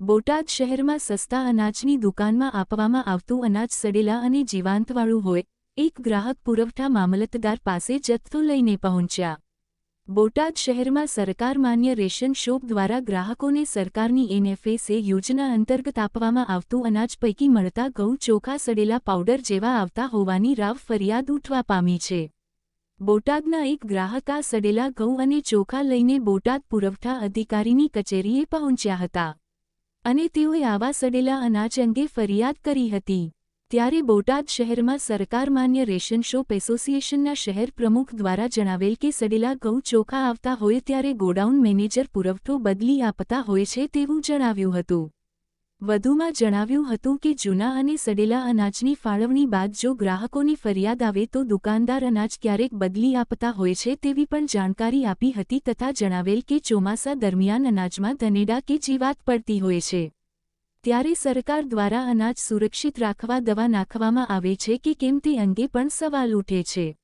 બોટાદ શહેરમાં સસ્તા અનાજની દુકાનમાં આપવામાં આવતું અનાજ સડેલા અને જીવાંતવાળું હોય, એક ગ્રાહક પુરવઠા મામલતદાર પાસે જથ્થો લઈને પહોંચ્યા. બોટાદ શહેરમાં સરકાર માન્ય રેશન શોપ દ્વારા ગ્રાહકોને સરકારની એનએફએસએ યોજના અંતર્ગત આપવામાં આવતું અનાજ પૈકી મળતા ઘઉં ચોખા સડેલા પાવડર જેવા આવતા હોવાની રાવ ફરિયાદ ઉઠવા પામી છે. બોટાદના એક ગ્રાહક આ સડેલા ઘઉં અને ચોખા લઈને બોટાદ પુરવઠા અધિકારીની કચેરીએ પહોંચ્યા હતા. અને તેઓએ આવા સડેલા અનાજ અંગે ફરિયાદ કરી હતી. ત્યારે બોટાદ શહેરમાં સરકાર માન્ય રેશન શોપ એસોસિએશનના શહેર પ્રમુખ દ્વારા જણાવેલ કે સડેલા ઘઉં ચોખા આવતા હોય ત્યારે ગોડાઉન મેનેજર પુરવઠો બદલી આપતા હોય છે તેવું જણાવ્યું હતું. વધુમાં જણાવ્યું હતું કે જૂના અને સડેલા અનાજની ફાળવણી બાદ જો ગ્રાહકોની ફરિયાદ આવે તો દુકાનદાર અનાજ ક્યારેક બદલી આપતા હોય છે તેવી પણ જાણકારી આપી હતી તથા જણાવેલ કે ચોમાસા દરમિયાન અનાજમાં ધનેડા કે જીવાત પડતી હોય છે. ત્યારે સરકાર દ્વારા અનાજ સુરક્ષિત રાખવા દવા નાખવામાં આવે છે કે કેમ તે અંગે પણ સવાલ ઉઠે છે.